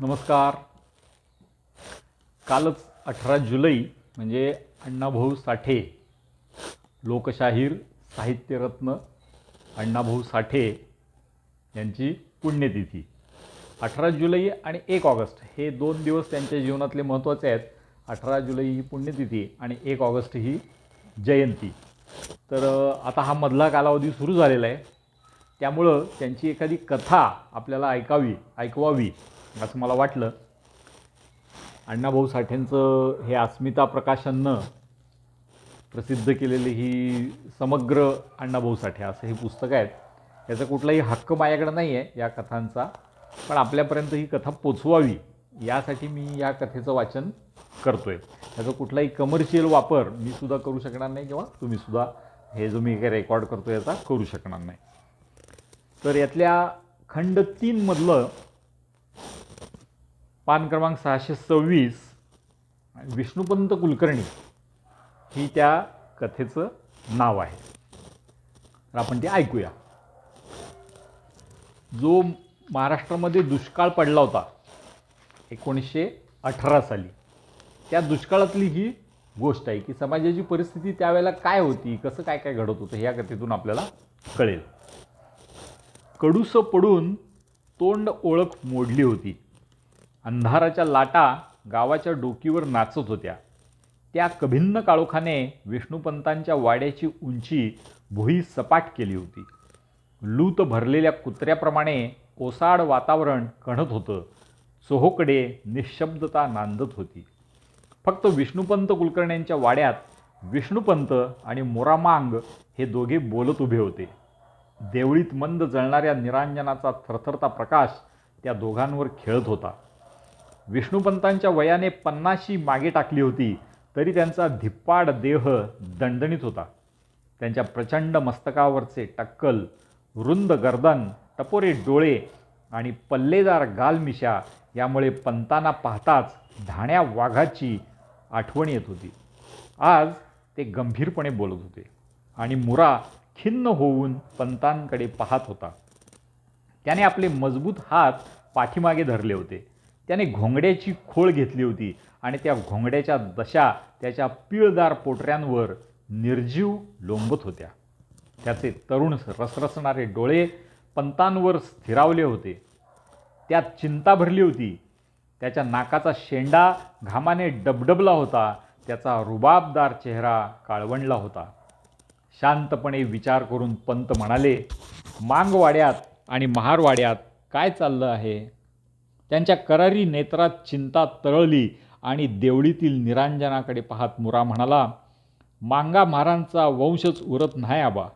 नमस्कार. कालच अठरा जुलै म्हणजे अण्णाभाऊ साठे लोकशाहीर साहित्यरत्न अण्णाभाऊ साठे यांची पुण्यतिथी. अठरा जुलै आणि एक ऑगस्ट हे दोन दिवस त्यांच्या जीवनातले महत्त्वाचे आहेत. अठरा जुलै ही पुण्यतिथी आणि एक ऑगस्ट ही जयंती. तर आता हा मधला कालावधी सुरू झालेला आहे. त्यामुळं त्यांची एखादी कथा आपल्याला ऐकावी ऐकवावी. असं मला वाटलं. अण्णाभाऊ साठेंचं हे अस्मिता प्रकाशननं प्रसिद्ध केलेली ही समग्र अण्णाभाऊ साठे असं हे पुस्तक आहेत. याचा कुठलाही हक्क माझ्याकडे नाही आहे या कथांचा. पण आपल्यापर्यंत ही कथा पोचवावी यासाठी मी या कथेचं वाचन करतो आहे त्याचा कुठलाही कमर्शियल वापर मी सुद्धा करू शकणार नाही किंवा तुम्हीसुद्धा हे जो मी काही रेकॉर्ड करतो याचा करू शकणार नाही. तर यातल्या खंड तीनमधलं पान क्रमांक सहाशे सव्वीस विष्णुपंत कुलकर्णी ही त्या कथेचं नाव आहे. तर आपण ते ऐकूया. जो महाराष्ट्रामध्ये दुष्काळ पडला होता एकोणीसशे अठरा साली त्या दुष्काळातली ही गोष्ट आहे की समाजाची परिस्थिती त्यावेळेला काय होती कसं काय काय घडत होतं ह्या कथेतून आपल्याला कळेल. कडूस पडून तोंड ओळख मोडली होती. अंधाराच्या लाटा गावाच्या डोकीवर नाचत होत्या. त्या कभिन्न काळोखाने विष्णुपंतांच्या वाड्याची उंची भुई सपाट केली होती. लूत भरलेल्या कुत्र्याप्रमाणे ओसाड वातावरण कणत होतं. चोहोकडे निशब्दता नांदत होती. फक्त विष्णुपंत कुलकर्ण्यांच्या वाड्यात विष्णुपंत आणि मोरामांग हे दोघे बोलत उभे होते. देवळीत मंद जळणाऱ्या निरांजनाचा थरथरता प्रकाश त्या दोघांवर खेळत होता. विष्णुपंतांच्या वयाने पन्नाशी मागे टाकली होती तरी त्यांचा धिप्पाड देह दणदणीत होता. त्यांच्या प्रचंड मस्तकावरचे टक्कल रुंद गर्दन टपोरे डोळे आणि पल्लेदार गालमिशा यामुळे पंतांना पाहताच धाण्या वाघाची आठवण येत होती. आज ते गंभीरपणे बोलत होते आणि मुरा खिन्न होऊन पंतांकडे पाहत होता. त्याने आपले मजबूत हात पाठीमागे धरले होते. त्याने घोंगड्याची खोळ घेतली होती आणि त्या घोंगड्याच्या दशा त्याच्या पिळदार पोटऱ्यांवर निर्जीव लोंबत होत्या. त्याचे तरुण रसरसणारे डोळे पंतांवर स्थिरावले होते. त्यात चिंता भरली होती. त्याच्या नाकाचा शेंडा घामाने डबडबला होता. त्याचा रुबाबदार चेहरा काळवंडला होता. शांतपणे विचार करून पंत म्हणाले मांगवाड्यात आणि महारवाड्यात काय चाललं आहे? त्यांच्या करारी नेत्रात चिंता तळली आणि देवळीतील निरांजनाकडे पाहत मुरा म्हणाला मांगा महारांचा वंशच उरत नाही आबा.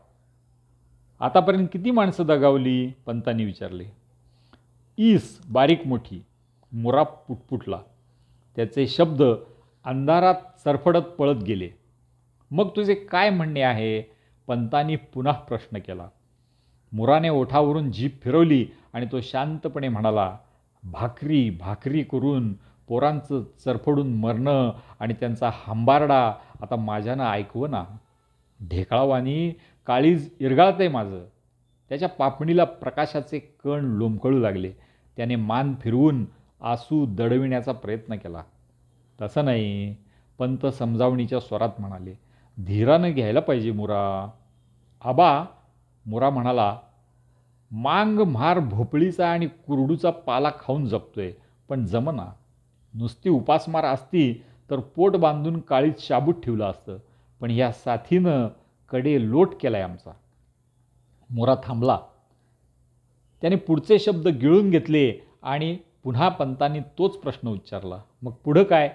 आतापर्यंत किती माणसं दगावली? पंतांनी विचारले. ईस बारीक मोठी. मुरा पुटपुटला. त्याचे शब्द अंधारात सरफडत पळत गेले. मग तुझे काय म्हणणे आहे? पंतांनी पुन्हा प्रश्न केला. मुराने ओठावरून जीभ फिरवली आणि तो शांतपणे म्हणाला भाकरी भाकरी करून पोरांचं चरफडून मरणं आणि त्यांचा हंबारडा आता माझ्यानं ऐकवं ना. ढेकळावानी काळीज इरगाळतंय माझं. त्याच्या पापणीला प्रकाशाचे कण लोंबकळू लागले. त्याने मान फिरवून आसू दडविण्याचा प्रयत्न केला. तसं नाही पंत समजावणीच्या स्वरात म्हणाले धीरानं घ्यायला पाहिजे मुरा. आबा मुरा म्हणाला मांग म्हार भोपळीचा आणि कुरडूचा पाला खाऊन जपतोय. पण जमना. नुसती उपासमार असती तर पोट बांधून काळीत शाबूत ठेवलं असतं. पण ह्या साथीनं कडे लोट केलाय आमचा. मोरा थांबला. त्याने पुढचे शब्द गिळून घेतले आणि पुन्हा पंतांनी तोच प्रश्न उच्चारला. मग पुढं काय?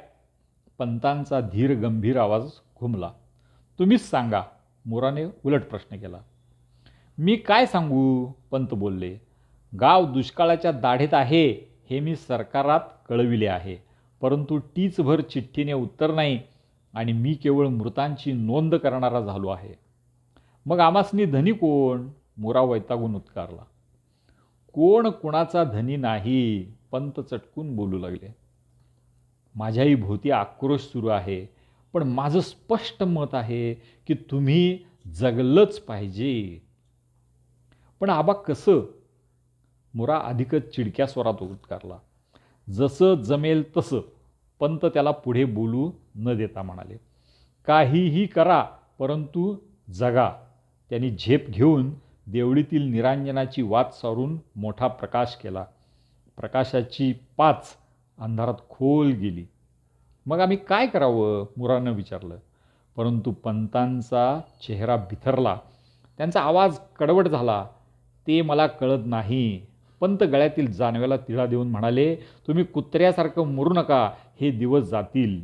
पंतांचा धीर गंभीर आवाज घुमला. तुम्हीच सांगा. मोराने उलट प्रश्न केला. मी काय सांगू? पंत बोलले. गाव दुष्काळाच्या दाढेत आहे हे मी सरकारात कळविले आहे. परंतु टीचभर चिठ्ठीने उत्तर नाही आणि मी केवळ मृतांची नोंद करणारा झालो आहे. मग आमासनी धनी कोण? मोरा वैतागून उत्कारला. कोण कुणाचा धनी नाही? पंत चटकून बोलू लागले. माझ्याही भोवती आक्रोश सुरू आहे पण माझं स्पष्ट मत आहे की तुम्ही जगलंच पाहिजे. पण आबा कसं? मुरा अधिकच चिडक्या स्वरात उद्गारला जसं जमेल तसं. पंत त्याला पुढे बोलू न देता म्हणाले काहीही करा परंतु जगा. त्यांनी झेप घेऊन देवळीतील निरांजनाची वाट सारून मोठा प्रकाश केला. प्रकाशाची पाच अंधारात खोल गेली. मग आम्ही काय करावं? मुरानं विचारलं. परंतु पंतांचा चेहरा बिथरला. त्यांचा आवाज कडवट झाला. ते मला कळत नाही. पंत गळ्यातील जानव्याला तिळा देऊन म्हणाले तुम्ही कुत्र्यासारखं मरू नका हे दिवस जातील.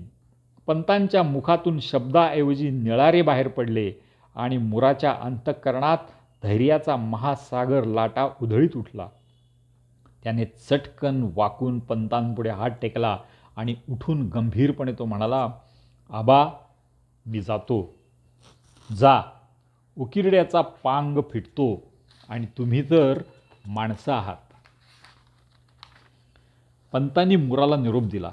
पंतांच्या मुखातून शब्दाऐवजी निळारे बाहेर पडले आणि मुराच्या अंतःकरणात धैर्याचा महासागर लाटा उधळीत उठला. त्याने चटकन वाकून पंतांपुढे हात टेकला आणि उठून गंभीरपणे तो म्हणाला आबा मी जातो. जा. उकिरड्याचा पांग फिटतो. आणि तुम्ही तर माणसं आहात. पंतांनी मुराला निरोप दिला.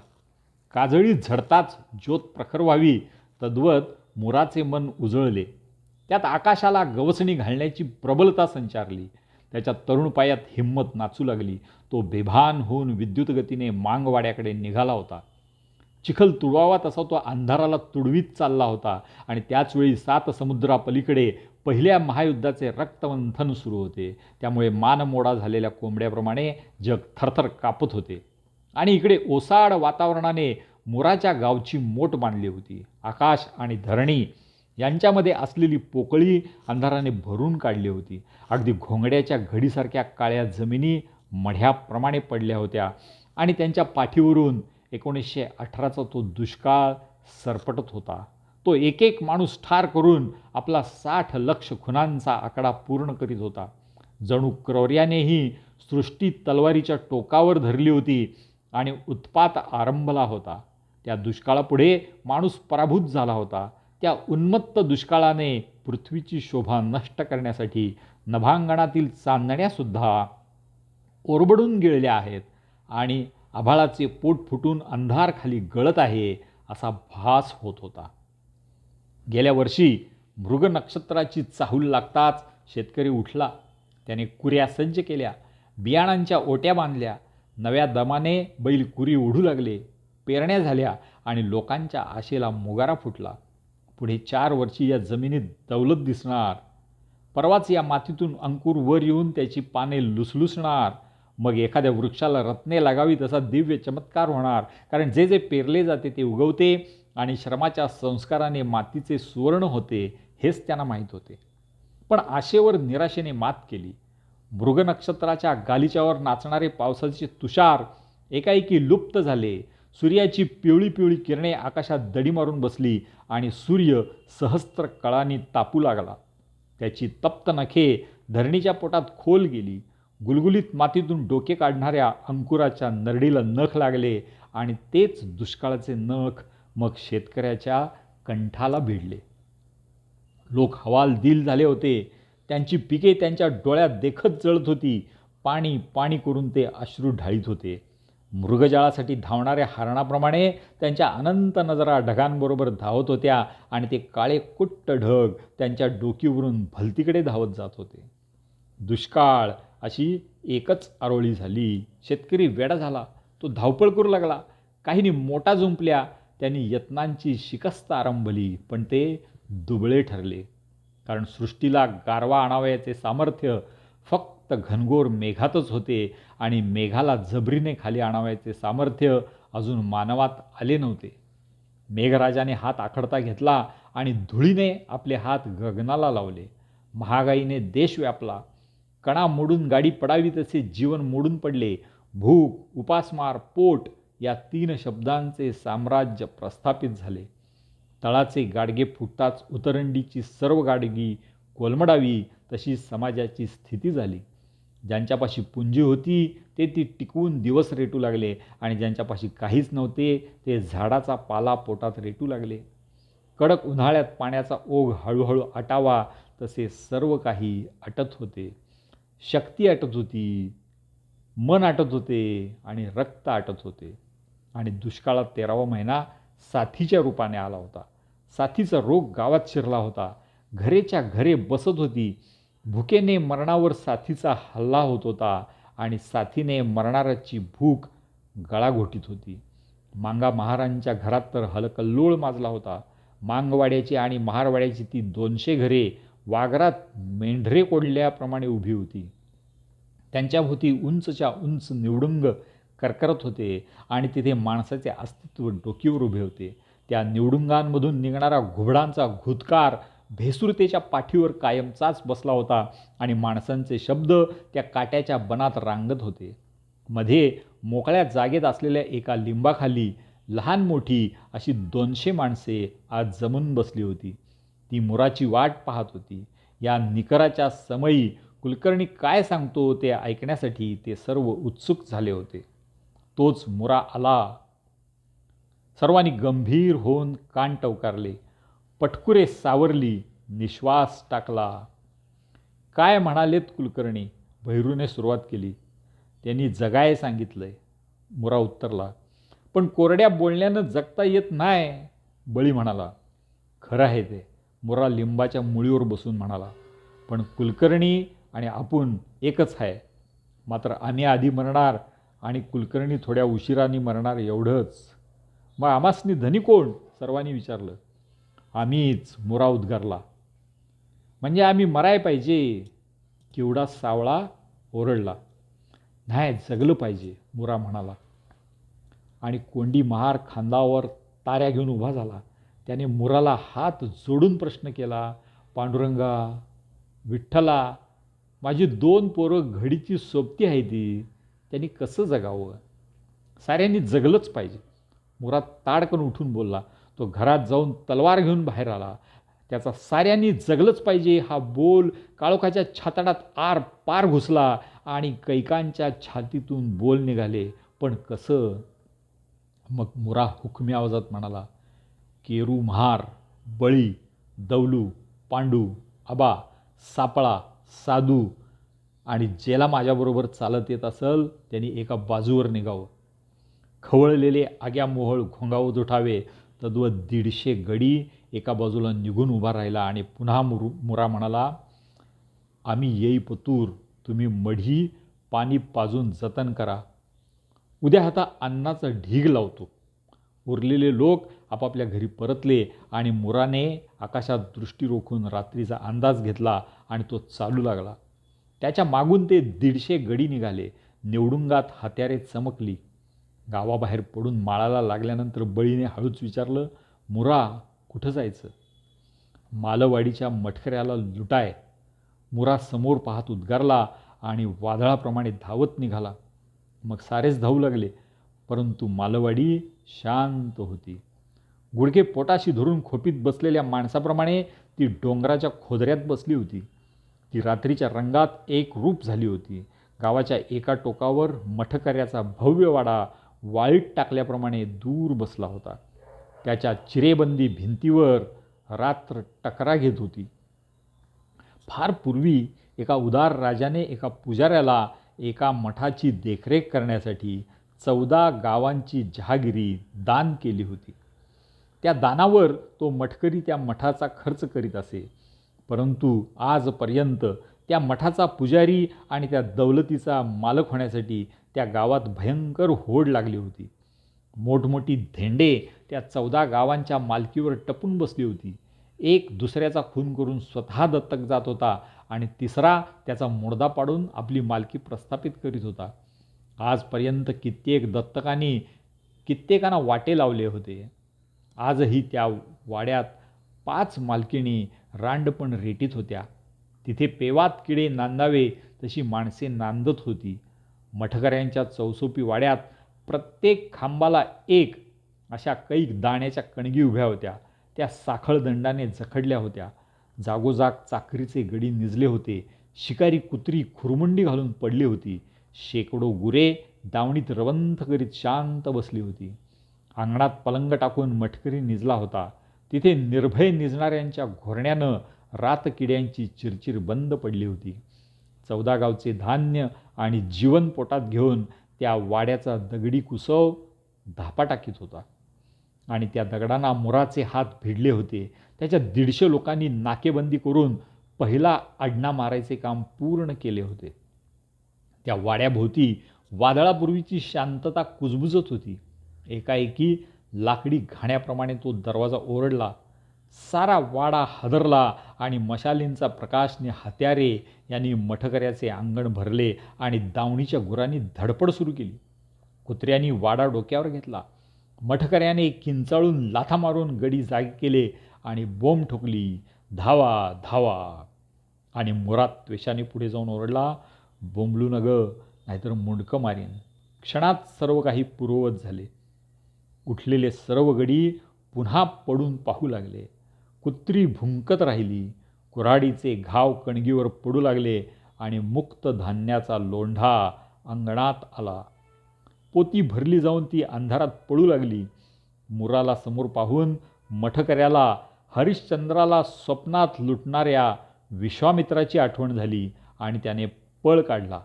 काजळी झडताच ज्योत प्रखर व्हावी तद्वत मुराचे मन उजळले. त्यात आकाशाला गवसणी घालण्याची प्रबलता संचारली. त्याच्या तरुण पायात हिंमत नाचू लागली. तो बेभान होऊन विद्युत गतीने मांगवाड्याकडे निघाला होता. चिखल तुडवावा तसा तो अंधाराला तुडवीत चालला होता आणि त्याचवेळी सात समुद्रापलीकडे पहिल्या महायुद्धाचे रक्तमंथन सुरू होते. त्यामुळे मानमोडा झालेल्या कोंबड्याप्रमाणे जग थरथर कापत होते. आणि इकडे ओसाड वातावरणाने मोराच्या गावची मोठ बांधली होती. आकाश आणि धरणी यांच्यामध्ये असलेली पोकळी अंधाराने भरून काढली होती. अगदी घोंगड्याच्या घडीसारख्या काळ्या जमिनी मढ्याप्रमाणे पडल्या होत्या. आणि त्यांच्या पाठीवरून एकोणीसशे अठराचा तो दुष्काळ सरपटत होता. तो एक एक माणूस ठार करून आपला साठ लक्ष खुनांचा आकडा पूर्ण करीत होता. जणू क्रौर्यानेही सृष्टी तलवारीच्या टोकावर धरली होती आणि उत्पात आरंभला होता. त्या दुष्काळापुढे माणूस पराभूत झाला होता. त्या उन्मत्त दुष्काळाने पृथ्वीची शोभा नष्ट करण्यासाठी नभांगणातील चांदण्यासुद्धा ओरबडून गेलेल्या आहेत आणि आभाळाचे पोट फुटून अंधार खाली गळत आहे असा भास होत होता. गेल्या वर्षी मृग नक्षत्राची चाहूल लागताच शेतकरी उठला. त्याने कुऱ्या सज्ज केल्या बियाणांच्या ओट्या बांधल्या नव्या दमाने बैल कुरी ओढू लागले पेरण्या झाल्या आणि लोकांच्या आशेला मोगारा फुटला. पुढे चार वर्षी या जमिनीत दौलत दिसणार. परवाच या मातीतून अंकुर वर येऊन त्याची पाने लुसलुसणार. मग एखाद्या वृक्षाला रत्ने लागावी तसा दिव्य चमत्कार होणार. कारण जे जे पेरले जाते ते उगवते आणि श्रमाच्या संस्काराने मातीचे सुवर्ण होते हेच त्यांना माहीत होते. पण आशेवर निराशेने मात केली. मृग नक्षत्राच्या गालिच्यावर नाचणारे पावसाचे तुषार एकाएकी लुप्त झाले. सूर्याची पिवळी पिवळी किरणे आकाशात दडी मारून बसली आणि सूर्य सहस्त्र कळांनी तापू लागला. त्याची तप्त नखे धरणीच्या पोटात खोल गेली. गुलगुलीत मातीतून डोके काढणाऱ्या अंकुराच्या नरडीला नख लागले आणि तेच दुष्काळाचे नख मग शेतकऱ्याच्या कंठाला भिडले. लोक हवाल दिल झाले होते. त्यांची पिके त्यांच्या डोळ्यात देखत जळत होती. पाणी पाणी करून ते अश्रू ढाळीत होते. मृगजाळासाठी धावणाऱ्या हरणाप्रमाणे त्यांच्या अनंत नजरा ढगांबरोबर धावत होत्या आणि ते काळे कुट्ट ढग त्यांच्या डोकीवरून भलतीकडे धावत जात होते. दुष्काळ अशी एकच आरोळी झाली. शेतकरी वेडा झाला. तो धावपळ करू लागला. काहींनी मोटा जुंपल्या त्यांनी यत्नांची शिकस्त आरंभली पण ते दुबळे ठरले. कारण सृष्टीला गारवा आणावयाचे सामर्थ्य फक्त घनघोर मेघातच होते आणि मेघाला जबरीने खाली आणावयाचे सामर्थ्य अजून मानवात आले नव्हते. मेघराजाने हात आखडता घेतला आणि धुळीने आपले हात गगनाला लावले. महागाईने देश व्यापला. कणा मोडून गाडी पडावी तसे जीवन मोडून पडले. भूक उपासमार पोट या तीन शब्दांचे साम्राज्य प्रस्थापित झाले. तळाचे गाडगे फुटताच उतरंडीची सर्व गाडगी कोलमडावी तशी समाजाची स्थिती झाली. ज्यांच्यापाशी पुंजी होती ते ती टिकवून दिवस रेटू लागले आणि ज्यांच्यापाशी काहीच नव्हते ते झाडाचा पाला पोटात रेटू लागले. कडक उन्हाळ्यात पाण्याचा ओघ हळूहळू आटावा तसे सर्व काही आटत होते. शक्ती आटत होती मन आटत होते आणि रक्त आटत होते. आणि दुष्काळात तेरावा महिना साथीच्या रूपाने आला होता. साथीचा रोग गावात शिरला होता. घरेच्या घरे बसत होती. भुकेने मरणावर साथीचा हल्ला होत होता आणि साथीने मरणाऱ्याची भूक गळाघोटीत होती. मांगा महारांच्या घरात तर हलकल्लोळ माजला होता. मांगवाड्याची आणि महारवाड्याची ती दोनशे घरे वागरात मेंढरे कोडल्याप्रमाणे उभी होती. त्यांच्याभोवती उंचच्या उंच निवडुंग करकरत होते आणि तिथे माणसाचे अस्तित्व डोकीवर उभे होते. त्या निवडुंगांमधून निघणारा घुबडांचा घुतकार भेसुरतेच्या पाठीवर कायमचाच बसला होता आणि माणसांचे शब्द त्या काट्याच्या बनात रांगत होते. मध्ये मोकळ्या जागेत असलेल्या एका लिंबाखाली लहान मोठी अशी दोनशे माणसे आज जमून बसली होती. ती मुराची वाट पाहत होती. या निकराच्या समयी कुलकर्णी काय सांगतो ते ऐकण्यासाठी ते सर्व उत्सुक झाले होते. तोच मुरा आला. सर्वांनी गंभीर होऊन कान टवकारले. पटकुरे सावरली निश्वास टाकला. काय म्हणालेत कुलकर्णी? भैरूने सुरुवात केली. त्यांनी जगाय सांगितलंय. मुरा उत्तरला पण कोरड्या बोलण्यानं जगता येत नाही बळी म्हणाला खरं आहे ते. मुरा लिंबाच्या मुळीवर बसून म्हणाला पण कुलकर्णी आणि आपण एकच आहे मात्र आम्ही आधी मरणार आणि कुलकर्णी थोड्या उशिराने मरणार एवढंच. मग आमासनी धनी कोण? सर्वांनी विचारलं. आम्हीच मुरा उद्गारला. म्हणजे आम्ही मराय पाहिजे. केवढा सावळा ओरडला. नाही जगलं पाहिजे मुरा म्हणाला. आणि कोंडी महार खांदावर ताऱ्या घेऊन उभा झाला. त्याने मुराला हात जोडून प्रश्न केला पांडुरंगा विठ्ठला माझी दोन पोरं घडीची सोबती आहे ती. त्यांनी कसं जगावं? साऱ्यांनी जगलंच पाहिजे. मुराद ताडकन उठून बोलला तो घरात जाऊन तलवार घेऊन बाहेर आला. त्याचा साऱ्यांनी जगलंच पाहिजे. हा बोल काळोखाच्या छाताडात आर पार घुसला आणि कैकांच्या छातीतून बोल निघाले. पण कसं? मग मुरा हुकमी आवाजात म्हणाला केरू महार बळी दौलू पांडू आबा सापळा साधू आणि ज्याला माझ्याबरोबर चालत येत असेल त्यांनी एका बाजूवर निघावं. खवळलेले आग्या मोहळ घोंगावत उठावे तद्व दीडशे गडी एका बाजूला निघून उभा राहिला आणि पुन्हा मुरु मुरा म्हणाला आम्ही येई पतूर तुम्ही मढी पाणी पाजून जतन करा. उद्या हाता अन्नाचा ढीग लावतो. उरलेले लोक आपापल्या घरी परतले आणि मुराने आकाशात दृष्टी रोखून रात्रीचा अंदाज घेतला आणि तो चालू लागला. त्याच्या मागून ते दीडशे गडी निघाले. निवडुंगात हत्यारे चमकली. गावाबाहेर पडून माळाला लागल्यानंतर बळीने हळूच विचारलं मुरा कुठं जायचं? मालवाडीच्या मटकऱ्याला लुटाय. मुरा समोर पाहत उद्गारला आणि वादळाप्रमाणे धावत निघाला. मग सारेच धावू लागले परंतु मालवाडी शांत होती. गुडघे पोटाशी धरून खोपीत बसलेल्या माणसाप्रमाणे ती डोंगराच्या खोदऱ्यात बसली होती. ती रात्रीच्या रंगात एक रूप झाली होती. गावाच्या एका टोकावर मठकऱ्याचा भव्य वाडा वाळीत टाकल्याप्रमाणे दूर बसला होता. त्याच्या चिरेबंदी भिंतीवर रात्र टकरा घेत होती. फार पूर्वी एका उदार राजाने एका पुजाऱ्याला एका मठाची देखरेख करण्यासाठी चौदा गावांची जहागिरी दान केली होती. त्या दानावर तो मठकरी त्या मठाचा खर्च करीत असे. परंतु आजपर्यंत त्या मठाचा पुजारी आणि त्या दौलतीचा मालक होण्यासाठी त्या गावात भयंकर होड लागली होती. मोठमोठी धेंडे त्या चौदा गावांच्या मालकीवर टपून बसली होती. एक दुसऱ्याचा खून करून स्वतः दत्तक जात होता आणि तिसरा त्याचा मुडदा पाडून आपली मालकी प्रस्थापित करीत होता. आजपर्यंत कित्येक दत्तकांनी कित्येकांना वाटे लावले होते. आजही त्या वाड्यात पाच मालकिणी रांडपण रेटीत होत्या. तिथे पेवात किडे नांदावे तशी माणसे नांदत होती. मठकऱ्यांच्या चौसोपी वाड्यात प्रत्येक खांबाला एक अशा कैक दाण्याच्या कणगी उभ्या होत्या. त्या साखळदंडाने जखडल्या होत्या. जागोजाग चाकरीचे गडी निजले होते. शिकारी कुत्री खुरमुंडी घालून पडली होती. शेकडो गुरे दावणीत रवंथ करीत शांत बसली होती. अंगणात पलंग टाकून मटकरी निजला होता. तिथे निर्भय निजणाऱ्यांच्या घोरण्यानं रातकिड्यांची चिरचिर बंद पडली होती. चौदा गावचे धान्य आणि जीवन पोटात घेऊन त्या वाड्याचा दगडी कुसव धापा टाकीत होता. आणि त्या दगडांना मुराचे हात भिडले होते. त्याच्या दीडशे लोकांनी नाकेबंदी करून पहिला आडणा मारायचे काम पूर्ण केले होते. त्या वाड्याभोवती वादळापूर्वीची शांतता कुजबुजत होती. एकाएकी लाकडी घाण्याप्रमाणे तो दरवाजा ओरडला सारा वाडा हादरला आणि मशालींचा प्रकाशने हत्यारे यांनी मठकऱ्याचे अंगण भरले आणि दावणीच्या गुरांनी धडपड सुरू केली. कुत्र्यांनी वाडा डोक्यावर घेतला. मठकऱ्याने किंचाळून लाथा मारून गडी जागी केले आणि बोंब ठोकली. धावा धावा. आणि मुरात त्वेषाने पुढे जाऊन ओरडला बोंबलू नग नाहीतर मुंडकं मारीन. क्षणात सर्व काही पूर्ववत झाले. उठलेले सर्व गडी पुन्हा पडून पाहू लागले. कुत्री भुंकत राहिली. कुऱ्हाडीचे घाव कणगीवर पडू लागले आणि मुक्त धान्याचा लोंढा अंगणात आला. पोती भरली जाऊन ती अंधारात पडू लागली. मुराला समोर पाहून मठकऱ्याला हरिश्चंद्राला स्वप्नात लुटणाऱ्या विश्वामित्राची आठवण झाली आणि त्याने पळ काढला.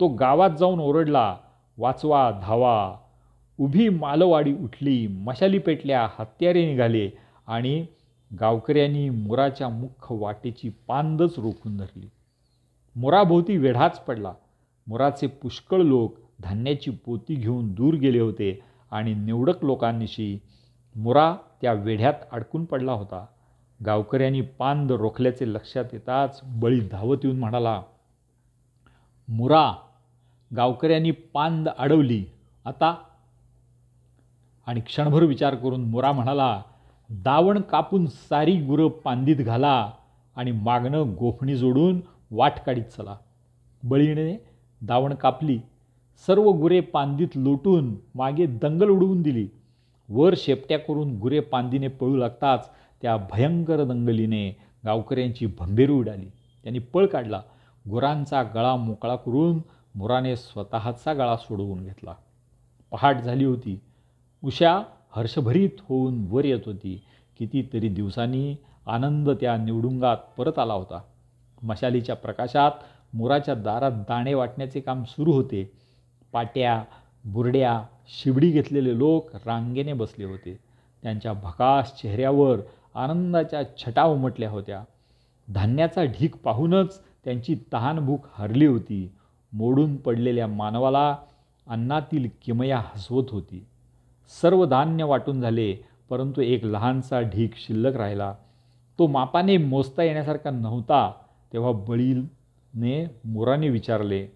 तो गावात जाऊन ओरडला वाचवा धावा उभी मालवाडी उठली मशाली पेटल्या हत्यारे निघाले आणि गावकऱ्यांनी मोराच्या मुख्य वाटेची पांदच रोखून धरली. मोराभोवती वेढाच पडला. मोराचे पुष्कळ लोक धान्याची पोती घेऊन दूर गेले होते आणि निवडक लोकांनिशी मुरा त्या वेढ्यात अडकून पडला होता. गावकऱ्यांनी पांद रोखल्याचे लक्षात येताच बळी धावत येऊन म्हणाला मुरा गावकऱ्यांनी पांद अडवली. आता आणि क्षणभर विचार करून मुरा म्हणाला दावण कापून सारी गुरं पांदीत घाला आणि मागणं गोफणी जोडून वाट काढीत चला. बळीने दावण कापली सर्व गुरे पांदीत लोटून मागे दंगल उडवून दिली. वर शेपट्या करून गुरे पांदीने पळू लागताच त्या भयंकर दंगलीने गावकऱ्यांची भंभेरू उडाली. त्यांनी पळ काढला गुरांचा गळा मोकळा करून मुराने स्वतःचा गळा सोडवून घेतला. पहाट झाली होती. उषा हर्षभरीत होऊन वर येत होती. कितीतरी दिवसांनी आनंद त्या निवडुंगात परत आला होता. मशालीच्या प्रकाशात मोराच्या दारात दाणे वाटण्याचे काम सुरू होते. पाट्या बुरड्या शिबडी घेतलेले लोक रांगेने बसले होते. त्यांच्या भकास चेहऱ्यावर आनंदाच्या छटा उमटल्या होत्या. धान्याचा ढीक पाहूनच त्यांची तहानभूक हरली होती. मोडून पडलेल्या मानवाला अन्नातील किमया हसवत होती. सर्व धान्य वाटून झाले परंतु एक लहानसा ढीक शिल्लक राहिला. तो मापाने मोजता येण्यासारखा नव्हता तेव्हा बळीने मुराने विचारले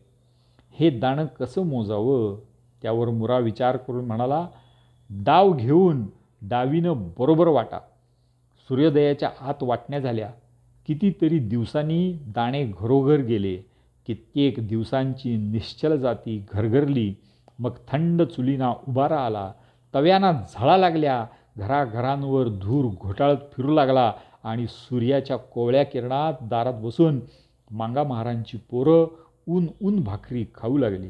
हे दाणं कसं मोजावं? त्यावर मुरा विचार करून म्हणाला डाव घेऊन डावीनं बरोबर वाटा. सूर्योदयाच्या आत वाटण्या झाल्या. कितीतरी दिवसांनी दाणे घरोघर गेले. कित्येक दिवसांची निश्चल जाती घरघरली. मग थंड चुलीना उभारा आला. तव्यांना झळा लागल्या. घराघरांवर धूर घोटाळत फिरू लागला आणि सूर्याच्या कोवळ्या किरणात दारात बसून मांगा महारांची पोरं ऊन ऊन भाकरी खाऊ लागली.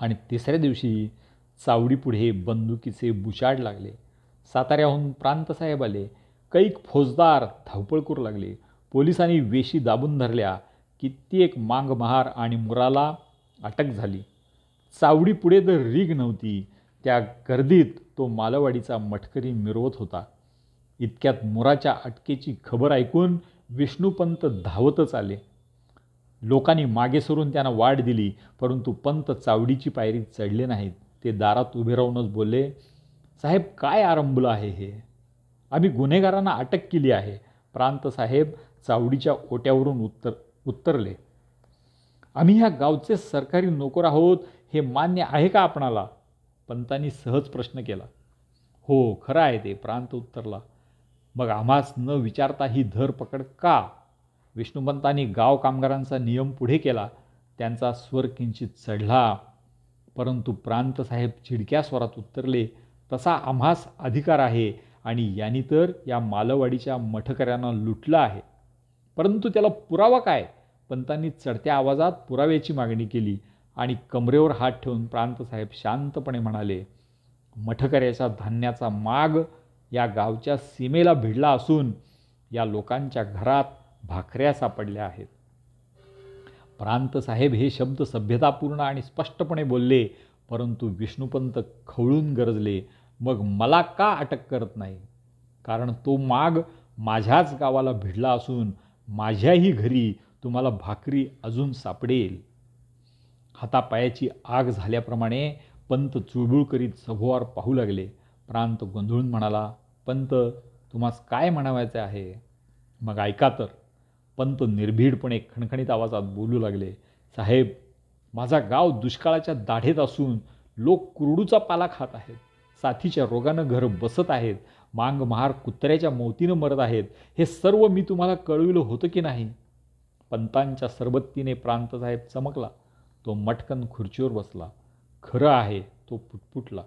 आणि तिसऱ्या दिवशी चावडीपुढे बंदुकीचे बुशाड लागले. साताऱ्याहून प्रांतसाहेब आले. कैक फौजदार धावपळ करू लागले. पोलिसांनी वेशी दाबून धरल्या. कित्येक मांगमहार आणि मुराला अटक झाली. चावडीपुढे तर रीग नव्हती. त्या गर्दीत तो मालवाडीचा मटकरी मिरवत होता. इतक्यात मुराच्या अटकेची खबर ऐकून विष्णुपंत धावतच आले. लोकांनी मागे सरून त्यांना वाट दिली परंतु पंत चावडीची पायरी चढले नाहीत. ते दारात उभे राहूनच बोलले साहेब काय आरंभलं आहे हे? आम्ही गुन्हेगारांना अटक केली आहे. प्रांत साहेब चावडीच्या ओट्यावरून उत्तर उत्तरले आम्ही ह्या गावचे सरकारी नोकर आहोत हे मान्य आहे का आपणाला? पंतांनी सहज प्रश्न केला. हो खरं आहे ते प्रांत उत्तरला. मग आम्हास न विचारता ही धर पकड का? विष्णुपंतांनी गाव कामगारांचा नियम पुढे केला. त्यांचा स्वर किंचित चढला. परंतु प्रांतसाहेब चिडक्या स्वरात उत्तरले तसा आम्हास अधिकार आहे आणि यांनी तर या मालवाडीच्या मठकऱ्यांना लुटलं आहे. परंतु त्याला पुरावा काय? पंतांनी चढत्या आवाजात पुराव्याची मागणी केली. आणि कमरेवर हात ठेवून प्रांतसाहेब शांतपणे म्हणाले मठकऱ्याच्या धान्याचा माग या गावच्या सीमेला भिडला असून या लोकांच्या घरात भाकऱ्या सापडल्या आहेत. प्रांतसाहेब हे शब्द सभ्यतापूर्ण आणि स्पष्टपणे बोलले परंतु विष्णुपंत खवळून गरजले मग मला का अटक करत नाही? कारण तो माग माझ्याच गावाला भिडला असून माझ्याही घरी तुम्हाला भाकरी अजून सापडेल. हातापायाची आग झाल्याप्रमाणे पंत चुळबुळ करीत सभोवार पाहू लागले. प्रांत गोंधळून म्हणाला पंत तुम्हास काय म्हणावायचे आहे? मग ऐका तर. पंत निर्भीडपणे खणखणीत आवाजात बोलू लागले साहेब माझा गाव दुष्काळाच्या दाढेत असून लोक कुरडूचा पाला खात आहेत. साथीच्या रोगानं घर बसत आहेत. मांग महार कुत्र्याच्या मोतीनं मरत आहेत. हे सर्व मी तुम्हाला कळविलं होतं की नाही? पंतांच्या सरबत्तीने प्रांतसाहेब चमकला. तो मटकन खुर्चीवर बसला. खरं आहे तो पुटपुटला.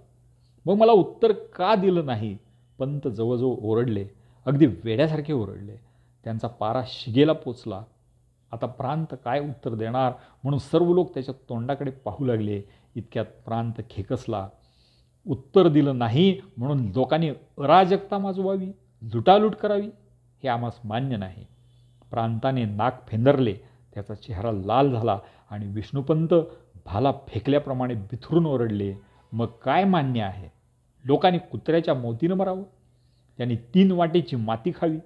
मग मला उत्तर का दिलं नाही? पंत जवळजवळ ओरडले. अगदी वेड्यासारखे ओरडले. त्यांचा पारा शिगेला पोचला. आता प्रांत काय उत्तर देणार म्हणून सर्व लोक त्याच्या तोंडाकडे पाहू लागले. इतक्यात प्रांत खेकसला. उत्तर दिलं नाही म्हणून लोकांनी अराजकता माजवावी लुटालूट करावी हे आम्हास मान्य नाही. प्रांताने नाक फेंदरले. त्याचा चेहरा लाल झाला. आणि विष्णुपंत भाला फेकल्याप्रमाणे बिथरून ओरडले मग काय मान्य आहे? लोकांनी कुत्र्याच्या मोतीनं मरावं? त्यांनी तीन वाटेची माती खावी.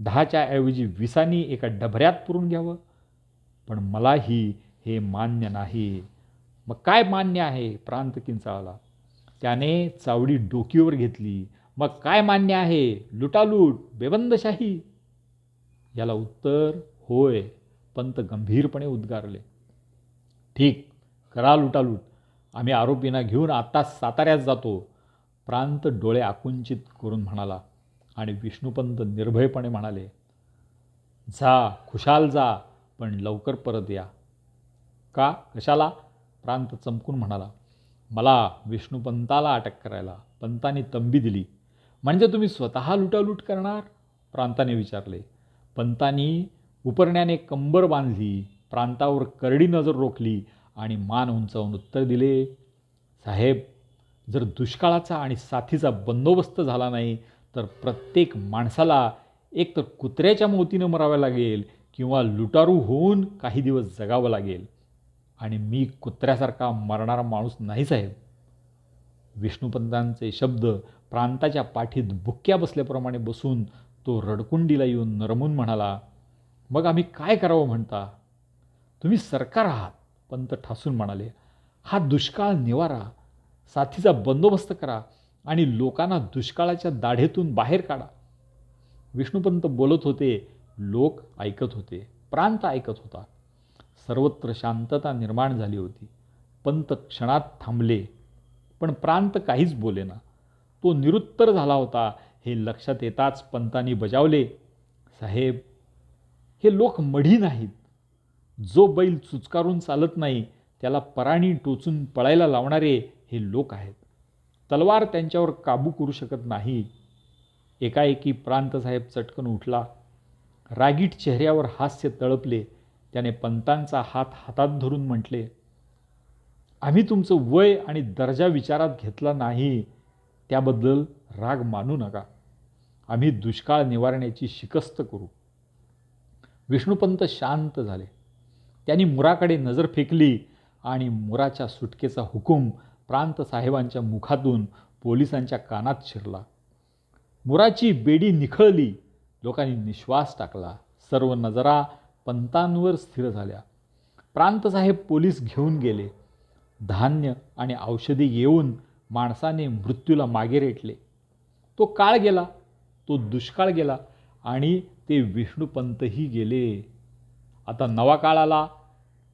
दहाच्या ऐवजी विसानी एका डबऱ्यात पुरून घ्यावं. पण मलाही हे मान्य नाही. मग काय मान्य आहे? प्रांत किंचाळला. त्याने चावडी डोकीवर घेतली. मग काय मान्य आहे? लुटालूट बेबंदशाही? याला उत्तर होय. पंत गंभीरपणे उद्गारले. ठीक करा लुटालूट. आम्ही आरोपींना घेऊन आत्ता साताऱ्यात जातो. प्रांत डोळे आकुंचित करून म्हणाला आणि विष्णुपंत निर्भयपणे म्हणाले जा खुशाल जा पण लवकर परत या. का? कशाला? प्रांत चमकून म्हणाला मला विष्णुपंताला अटक करायला. पंताने तंबी दिली म्हणजे तुम्ही स्वतः लुटालूट करणार? प्रांताने विचारले. पंतांनी उपरण्याने कंबर बांधली. प्रांतावर करडी नजर रोखली आणि मान उंचावून उत्तर दिले साहेब जर दुष्काळाचा आणि साथीचा बंदोबस्त झाला नाही तर प्रत्येक माणसाला एक तर कुत्र्याच्या मोतीनं मरावं लागेल किंवा लुटारू होऊन काही दिवस जगावं लागेल. आणि मी कुत्र्यासारखा मरणारा माणूस नाही साहेब. विष्णुपंतांचे शब्द प्रांताच्या पाठीत बुक्क्या बसल्याप्रमाणे बसून तो रडकुंडीला येऊन नरमून म्हणाला मग आम्ही काय करावं म्हणता? तुम्ही सरकार आहात पंत ठासून म्हणाले. हा दुष्काळ निवारा साथीचा बंदोबस्त करा आणि लोकांना दुष्काळाच्या दाढेतून बाहेर काढा. विष्णुपंत बोलत होते लोक ऐकत होते प्रांत ऐकत होता. सर्वत्र शांतता निर्माण झाली होती. पंत क्षणात थांबले पण प्रांत काहीच बोलेना. तो निरुत्तर झाला होता हे लक्षात येताच पंतांनी बजावले साहेब हे लोक मढी नाहीत. जो बैल चुचकारून चालत नाही त्याला पराणी टोचून पळायला लावणारे हे लोक आहेत. तलवार त्यांच्यावर काबू करू शकत नाही. एकाएकी प्रांतसाहेब चटकन उठला. रागीट चेहऱ्यावर हास्य तळपले. त्याने पंतांचा हात हातात धरून म्हटले आम्ही तुमचं वय आणि दर्जा विचारात घेतला नाही. त्याबद्दल राग मानू नका. आम्ही दुष्काळ निवारण्याची शिकस्त करू. विष्णुपंत शांत झाले. त्यांनी मुराकडे नजर फेकली आणि मुराच्या सुटकेचा हुकूम प्रांत साहेबांच्या मुखातून पोलिसांच्या कानात शिरला. मुराची बेडी निखळली लोकांनी निश्वास टाकला. सर्व नजरा पंतांवर स्थिर झाल्या. प्रांतसाहेब पोलीस घेऊन गेले. धान्य आणि औषधी येऊन माणसाने मृत्यूला मागे रेटले. तो काळ गेला तो दुष्काळ गेला आणि ते विष्णुपंतही गेले. आता नवा काळ आला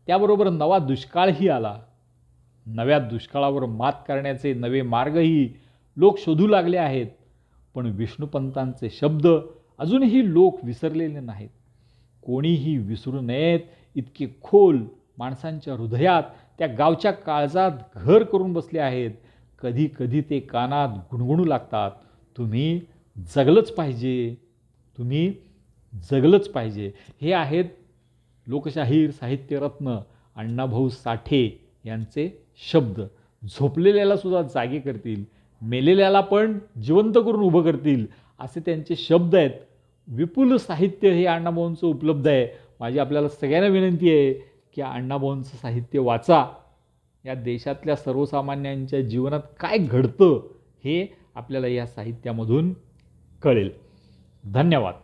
त्याबरोबर नवा दुष्काळही आला. नव्या दुष्काळावर मात करण्याचे नवे मार्गही लोक शोधू लागले आहेत पण विष्णुपंतांचे शब्द अजूनही लोक विसरलेले नाहीत. कोणीही विसरू नयेत इतके खोल माणसांच्या हृदयात त्या गावच्या काळजात घर करून बसले आहेत. कधी कधी ते कानात गुणगुणू लागतात. तुम्ही जगलंच पाहिजे. तुम्ही जगलंच पाहिजे. हे आहेत लोकशाहीर साहित्यरत्न अण्णाभाऊ साठे यांचे शब्द झोपलेल्याला सुद्धा जागे करतील मेलेल्याला पण जिवंत करून उभं करतील असे त्यांचे शब्द आहेत. विपुल साहित्य हे अण्णाभाऊंचं उपलब्ध आहे. माझी आपल्याला सगळ्यांना विनंती आहे की अण्णाभाऊंचं साहित्य वाचा. या देशातल्या सर्वसामान्यांच्या जीवनात काय घडतं हे आपल्याला या साहित्यामधून कळेल. धन्यवाद.